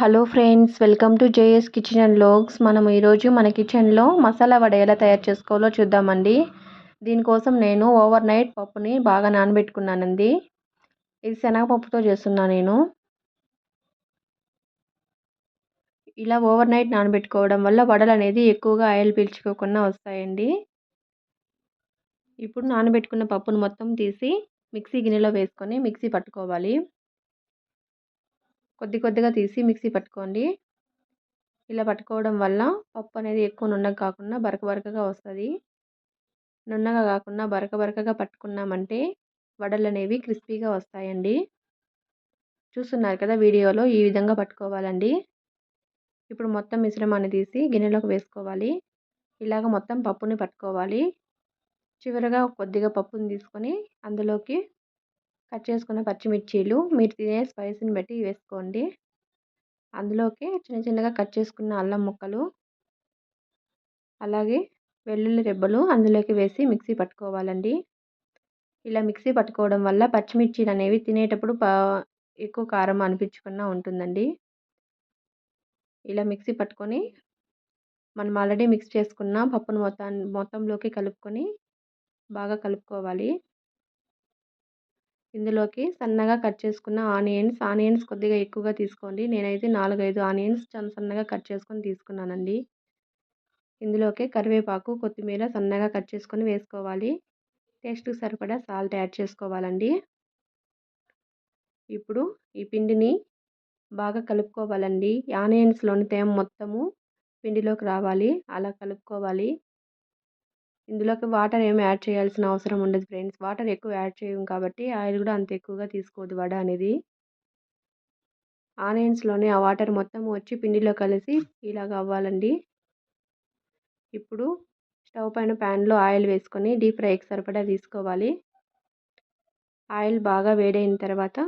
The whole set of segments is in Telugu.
Hello friends welcome to JS kitchen and logs. మనం ఈరోజు మన కిచెన్లో మసాలా వడ ఎలా తయారు చేసుకోవాలో చూద్దామండి. దీనికోసం నేను ఓవర్ నైట్ పప్పుని బాగా నానబెట్టుకున్నానండి. ఇది శనగపప్పుతో చేస్తున్నా నేను. ఇలా ఓవర్ నైట్ నానబెట్టుకోవడం వల్ల వడలు అనేది ఎక్కువగా ఆయిల్ పీల్చుకోకుండా వస్తాయండి. ఇప్పుడు నానబెట్టుకున్న పప్పును మొత్తం తీసి మిక్సీ గిన్నెలో వేసుకొని మిక్సీ పట్టుకోవాలి. కొద్ది కొద్దిగా తీసి మిక్సీ పట్టుకోండి. ఇలా పట్టుకోవడం వల్ల పప్పు అనేది ఎక్కువ నున్నగా కాకుండా బరక బరకగా వస్తుంది. నున్నగా కాకుండా బరక బరకగా పట్టుకున్నామంటే వడలు అనేవి క్రిస్పీగా వస్తాయండి. చూస్తున్నారు కదా వీడియోలో ఈ విధంగా పట్టుకోవాలండి. ఇప్పుడు మొత్తం మిశ్రమాన్ని తీసి గిన్నెలోకి వేసుకోవాలి. ఇలాగ మొత్తం పప్పుని పట్టుకోవాలి. చివరగా కొద్దిగా పప్పుని తీసుకొని అందులోకి కట్ చేసుకున్న పచ్చిమిర్చీలు మీరు తినే స్పైసీని బట్టి వేసుకోండి. అందులోకి చిన్న చిన్నగా కట్ చేసుకున్న అల్లం ముక్కలు అలాగే వెల్లుల్లి రెబ్బలు అందులోకి వేసి మిక్సీ పట్టుకోవాలండి. ఇలా మిక్సీ పట్టుకోవడం వల్ల పచ్చిమిర్చీలు అనేవి తినేటప్పుడు ఎక్కువ కారం అనిపించకుండా ఉంటుందండి. ఇలా మిక్సీ పట్టుకొని మనం ఆల్రెడీ మిక్స్ చేసుకున్న పప్పును మొత్తం మొత్తంలోకి కలుపుకొని బాగా కలుపుకోవాలి. ఇందులోకి సన్నగా కట్ చేసుకున్న ఆనియన్స్ ఆనియన్స్ కొద్దిగా ఎక్కువగా తీసుకోండి. నేనైతే నాలుగైదు ఆనియన్స్ చాలా సన్నగా కట్ చేసుకొని తీసుకున్నానండి. ఇందులోకి కరివేపాకు కొత్తిమీర సన్నగా కట్ చేసుకొని వేసుకోవాలి. టేస్ట్కి సరిపడా సాల్ట్ యాడ్ చేసుకోవాలండి. ఇప్పుడు ఈ పిండిని బాగా కలుపుకోవాలండి. ఆనియన్స్లోని తేమ మొత్తము పిండిలోకి రావాలి. అలా కలుపుకోవాలి. ఇందులోకి వాటర్ ఏమి యాడ్ చేయాల్సిన అవసరం ఉండదు ఫ్రెండ్స్. వాటర్ ఎక్కువ యాడ్ చేయం కాబట్టి ఆయిల్ కూడా అంత ఎక్కువగా తీసుకోదు వడ అనేది. ఆనియన్స్లోనే ఆ వాటర్ మొత్తం వచ్చి పిండిలో కలిసి ఇలాగ అవ్వాలండి. ఇప్పుడు స్టవ్ పైన ప్యాన్లో ఆయిల్ వేసుకొని డీప్ ఫ్రైకి సరిపడా తీసుకోవాలి. ఆయిల్ బాగా వేడైన తర్వాత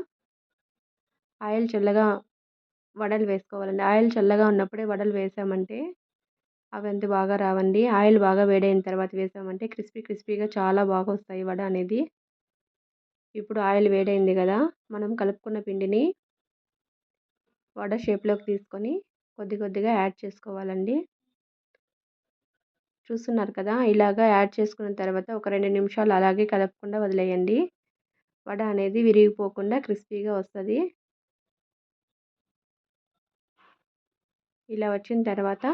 ఆయిల్ చల్లగా వడలు వేసుకోవాలండి. ఆయిల్ చల్లగా ఉన్నప్పుడే వడలు వేసామంటే అవి అంత బాగా రావండి. ఆయిల్ బాగా వేడైన తర్వాత వేసామంటే క్రిస్పీ క్రిస్పీగా చాలా బాగా వస్తాయి వడ అనేది. ఇప్పుడు ఆయిల్ వేడైంది కదా మనం కలుపుకున్న పిండిని వడ షేప్లోకి తీసుకొని కొద్ది కొద్దిగా యాడ్ చేసుకోవాలండి. చూస్తున్నారు కదా ఇలాగా యాడ్ చేసుకున్న తర్వాత ఒక రెండు నిమిషాలు అలాగే కలపకుండా వదిలేయండి. వడ అనేది విరిగిపోకుండా క్రిస్పీగా వస్తుంది. ఇలా వచ్చిన తర్వాత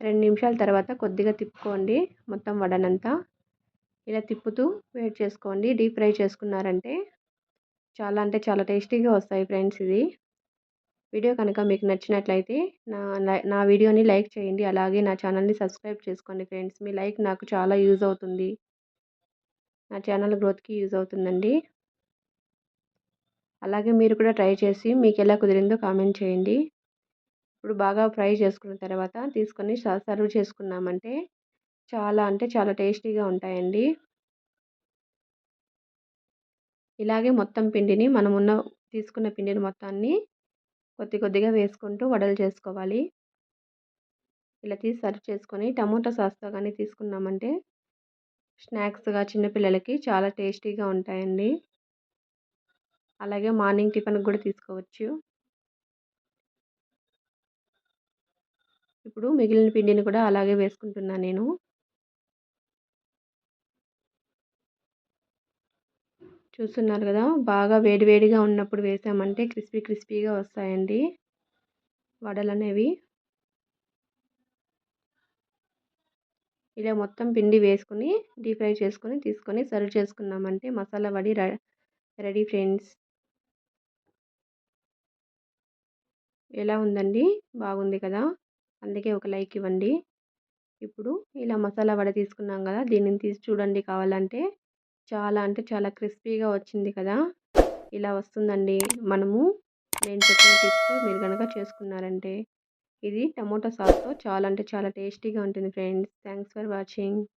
రెండు నిమిషాల తర్వాత కొద్దిగా తిప్పుకోండి. మొత్తం వడనంతా ఇలా తిప్పుతూ వేడి చేసుకోండి. డీప్ ఫ్రై చేసుకున్నారంటే చాలా అంటే చాలా టేస్టీగా వస్తాయి ఫ్రెండ్స్ ఇది. వీడియో కనుక మీకు నచ్చినట్లయితే నా నా వీడియోని లైక్ చేయండి. అలాగే నా ఛానల్ని సబ్స్క్రైబ్ చేసుకోండి ఫ్రెండ్స్. మీ లైక్ నాకు చాలా యూజ్ అవుతుంది. నా ఛానల్ గ్రోత్కి యూజ్ అవుతుందండి. అలాగే మీరు కూడా ట్రై చేసి మీకు ఎలా కుదిరిందో కామెంట్ చేయండి. ఇప్పుడు బాగా ఫ్రై చేసుకున్న తర్వాత తీసుకొని సర్వ్ చేసుకున్నామంటే చాలా అంటే చాలా టేస్టీగా ఉంటాయండి. ఇలాగే మొత్తం పిండిని మనం ఉన్న తీసుకున్న పిండిని మొత్తాన్ని కొద్ది కొద్దిగా వేసుకుంటూ వడలు చేసుకోవాలి. ఇలా తీసి సర్వ్ చేసుకొని టమోటా సాస్తో కానీ తీసుకున్నామంటే స్నాక్స్గా చిన్నపిల్లలకి చాలా టేస్టీగా ఉంటాయండి. అలాగే మార్నింగ్ టిఫిన్కి కూడా తీసుకోవచ్చు. ఇప్పుడు మిగిలిన పిండిని కూడా అలాగే వేసుకుంటున్నాను నేను. చూస్తున్నారు కదా బాగా వేడివేడిగా ఉన్నప్పుడు వేసామంటే క్రిస్పీ క్రిస్పీగా వస్తాయండి వడలు అనేవి ఇలా మొత్తం పిండి వేసుకొని డీప్ ఫ్రై చేసుకొని తీసుకొని సర్వ్ చేసుకున్నామంటే మసాలా వడి రెడీ ఫ్రెండ్స్. ఎలా ఉందండి? బాగుంది కదా. అందుకే ఒక లైక్ ఇవ్వండి. ఇప్పుడు ఇలా మసాలా వడ తీసుకున్నాం కదా దీనిని తీసి చూడండి కావాలంటే. చాలా అంటే చాలా క్రిస్పీగా వచ్చింది కదా. ఇలా వస్తుందండి. మనము నేను చెప్పిన టిప్స్ మీరు కనుక చేసుకున్నారంటే. ఇది టమోటా సాస్తో చాలా అంటే చాలా టేస్టీగా ఉంటుంది ఫ్రెండ్స్. Thanks for watching.